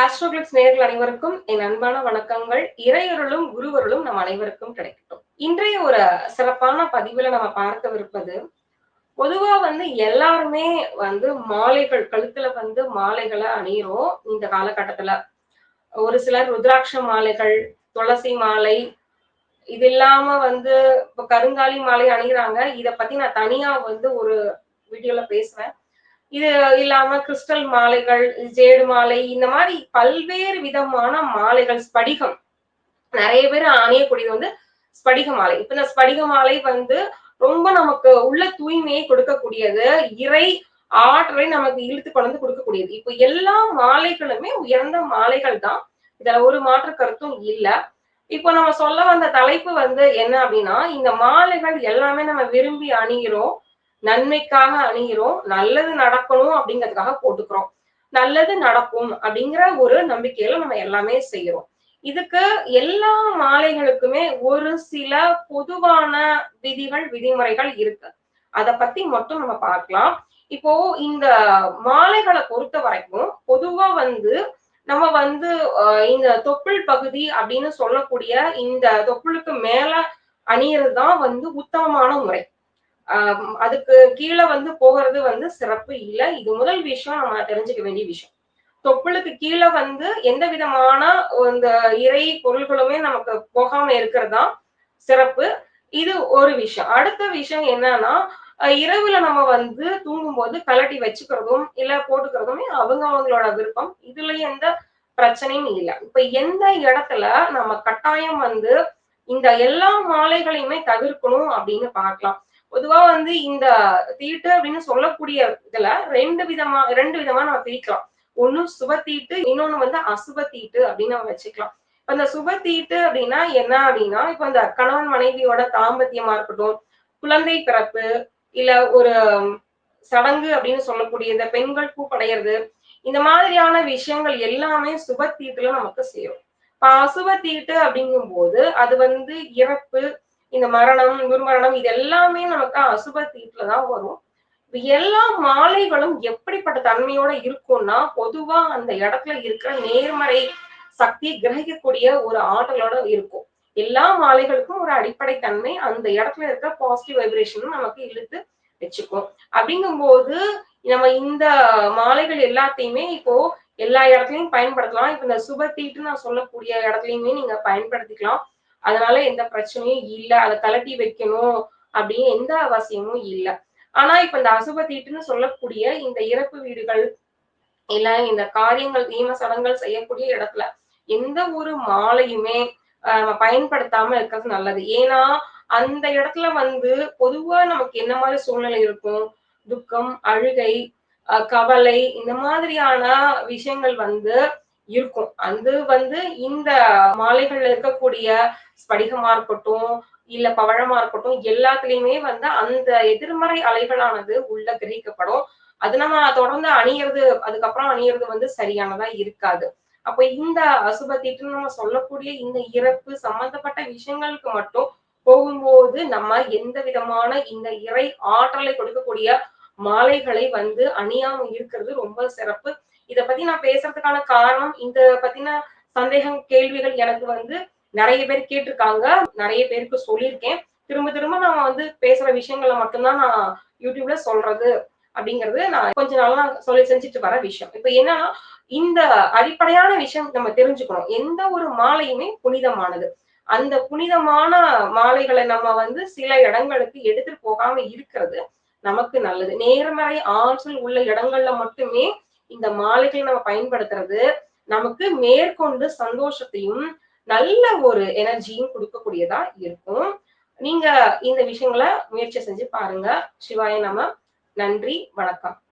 ஆஸ்ட்ரோகிளிக்ஸ் நேர்கள் அனைவருக்கும் என் அன்பான வணக்கங்கள். இறையருளும் குருவருளும் நம் அனைவருக்கும் கிடைக்கட்டும். இன்றைய ஒரு சிறப்பான பதிவுல நம்ம பார்க்கவிருப்பது பொதுவா வந்து எல்லாருமே வந்து மாலைகள் கழுத்துல வந்து மாலைகளை அணியிறோம். இந்த காலகட்டத்துல ஒரு சிலர் ருத்ராட்ச மாலைகள் துளசி மாலை இது இல்லாம வந்து இப்ப கருங்காலி மாலை அணிகிறாங்க இத பத்தி நான் தனியா வந்து ஒரு வீடியோல பேசுவேன். இது இல்லாம கிறிஸ்டல் மாலைகள் ஜேடு மாலை இந்த மாதிரி பல்வேறு விதமான மாலைகள் ஸ்படிகம். நிறைய பேர் அணியக்கூடியது வந்து ஸ்படிக மாலை. இப்ப இந்த ஸ்படிக மாலை வந்து ரொம்ப நமக்கு உள்ள தூய்மையை கொடுக்கக்கூடியது. இறை ஆற்றலை நமக்கு இழுத்து கொண்டு கொடுக்கக்கூடியது. இப்ப எல்லா மாலைகளுமே உயர்ந்த மாலைகள் தான். இதுல ஒரு மாற்று கருத்தும் இல்ல. இப்போ நம்ம சொல்ல வந்த தலைப்பு வந்து என்ன அப்படின்னா இந்த மாலைகள் எல்லாமே நம்ம விரும்பி அணிகிறோம் நன்மைக்காக அணிகிறோம் நல்லது நடக்கணும் அப்படிங்கிறதுக்காக போட்டுக்கிறோம். நல்லது நடக்கும் அப்படிங்கிற ஒரு நம்பிக்கையில நம்ம எல்லாமே செய்யறோம். இதுக்கு எல்லா மாலைகளுக்குமே ஒரு சில பொதுவான விதிகள் விதிமுறைகள் இருக்கு. அத பத்தி மட்டும் நம்ம பார்க்கலாம். இப்போ இந்த மாலைகளை பொறுத்த வரைக்கும் பொதுவா வந்து நம்ம வந்து இந்த தொப்புள் பகுதி அப்படின்னு சொல்லக்கூடிய இந்த தொப்புளுக்கு மேல அணியறதுதான் வந்து உத்தமமான முறை. அதுக்கு கீழே வந்து போகிறது வந்து சிறப்பு இல்லை. இது முதல் விஷயம் நம்ம தெரிஞ்சுக்க வேண்டிய விஷயம். தொப்புளுக்கு கீழே வந்து எந்த விதமான இந்த இறை பொருள்களுமே நமக்கு போகாம இருக்கிறதா? சிறப்பு. இது ஒரு விஷயம். அடுத்த விஷயம் என்னன்னா இரவுல நம்ம வந்து தூங்கும்போது கலட்டி வச்சுக்கிறதும் இல்ல போட்டுக்கிறதுமே அவங்க அவங்களோட விருப்பம். இதுலயும் எந்த பிரச்சனையும் இல்லை. இப்ப எந்த இடத்துல நம்ம கட்டாயம் வந்து இந்த எல்லா மாலைகளையுமே தவிர்க்கணும் அப்படின்னு பார்க்கலாம். பொதுவா வந்து இந்த தீட்டு அப்படின்னு சொல்லக்கூடிய இதுல ரெண்டு விதமா ரெண்டு விதமா நம்ம பிரிக்கலாம். ஒன்னும் சுப தீட்டு இன்னொன்னு வந்து அசுப தீட்டு அப்படின்னு நம்ம வச்சுக்கலாம். இப்ப இந்த சுப தீட்டு அப்படின்னா என்ன அப்படின்னா இப்ப இந்த கணவன் மனைவியோட தாம்பத்தியமா இருக்கட்டும் குழந்தை பிறப்பு இல்ல ஒரு சடங்கு அப்படின்னு சொல்லக்கூடிய இந்த பெண்கள் பூப்படைகிறது இந்த மாதிரியான விஷயங்கள் எல்லாமே சுப தீட்டுல நமக்கு சேரும். இப்ப அசுப தீட்டு அப்படிங்கும் போது அது வந்து இறப்பு இந்த மரணம் துர்மரணம் இது எல்லாமே நமக்கு அசுப தீட்டுல தான் வரும். எல்லா மாலைகளும் எப்படிப்பட்ட தன்மையோட இருக்கும்னா பொதுவா அந்த இடத்துல இருக்கிற நேர்மறை சக்தியை கிரகிக்கக்கூடிய ஒரு ஆற்றலோட இருக்கும். எல்லா மாலைகளுக்கும் ஒரு அடிப்படை தன்மை அந்த இடத்துல இருக்க பாசிட்டிவ் வைப்ரேஷனும் நமக்கு இழுத்து வச்சுக்கும். அப்படிங்கும்போது நம்ம இந்த மாலைகள் எல்லாத்தையுமே இப்போ எல்லா இடத்துலயும் பயன்படுத்தலாம். இப்ப இந்த சுப தீட்டு நான் சொல்லக்கூடிய இடத்துலயுமே நீங்க பயன்படுத்திக்கலாம். அதனால எந்த பிரச்சனையும் இல்லை. அதை கலட்டி வைக்கணும் அப்படின்னு எந்த அவசியமும் இல்லை. ஆனா இப்ப இந்த அசுப தீட்டுன்னு சொல்லக்கூடிய இந்த இறப்பு வீடுகள் இல்ல இந்த காரியங்கள் தீம சடங்குகள் செய்யக்கூடிய இடத்துல எந்த ஒரு மாலையுமே பயன்படுத்தாம இருக்கிறது நல்லது. ஏன்னா அந்த இடத்துல வந்து பொதுவா நமக்கு என்ன மாதிரி சூழ்நிலை இருக்கும்? துக்கம் அழுகை கவலை இந்த மாதிரியான விஷயங்கள் வந்து இருக்கும். அது வந்து இந்த மாலைகள்ல இருக்கக்கூடிய ஸ்படிகமா இருக்கட்டும் இல்ல பவழமா இருக்கட்டும் எல்லாத்துலயுமே வந்து அந்த எதிர்மறை அலைகளானது உள்ள கிரகிக்கப்படும். அது நம்ம தொடர்ந்து அணியறது அதுக்கப்புறம் அணியறது வந்து சரியானதா இருக்காது. அப்ப இந்த அசுபத்திட்டு நம்ம சொல்லக்கூடிய இந்த இறப்பு சம்பந்தப்பட்ட விஷயங்களுக்கு மட்டும் போகும்போது நம்ம எந்த விதமான இந்த இறை ஆற்றலை கொடுக்கக்கூடிய மாலைகளை வந்து அணியாம இருக்கிறது ரொம்ப சிறப்பு. இத பத்தி நான் பேசுறதுக்கான காரணம் இந்த பத்தின சந்தேகம் கேள்விகள் எனக்கு வந்து நிறைய பேர் கேட்டிருக்காங்க. நிறைய பேருக்கு சொல்லியிருக்கேன். திரும்ப திரும்ப நான் வந்து பேசுற விஷயங்களை மட்டும்தான் நான் யூடியூப்ல சொல்றது அப்படிங்கிறது நான் கொஞ்ச நாள்லாம் சொல்லி செஞ்சுட்டு வர விஷயம். இப்ப என்னன்னா இந்த அடிப்படையான விஷயம் நம்ம தெரிஞ்சுக்கணும். எந்த ஒரு மாலையுமே புனிதமானது. அந்த புனிதமான மாலைகளை நம்ம வந்து சில இடங்களுக்கு எடுத்துட்டு போகாம இருக்கிறது நமக்கு நல்லது. நேர்மறை ஆற்றல் உள்ள இடங்கள்ல மட்டுமே இந்த மாலைகளை நம்ம பயன்படுத்துறது நமக்கு மேற்கொண்டு சந்தோஷத்தையும் நல்ல ஒரு எனர்ஜியும் கொடுக்கக்கூடியதா இருக்கும். நீங்க இந்த விஷயங்களை முயற்சி செஞ்சு பாருங்க. சிவாய நம்ம நன்றி வணக்கம்.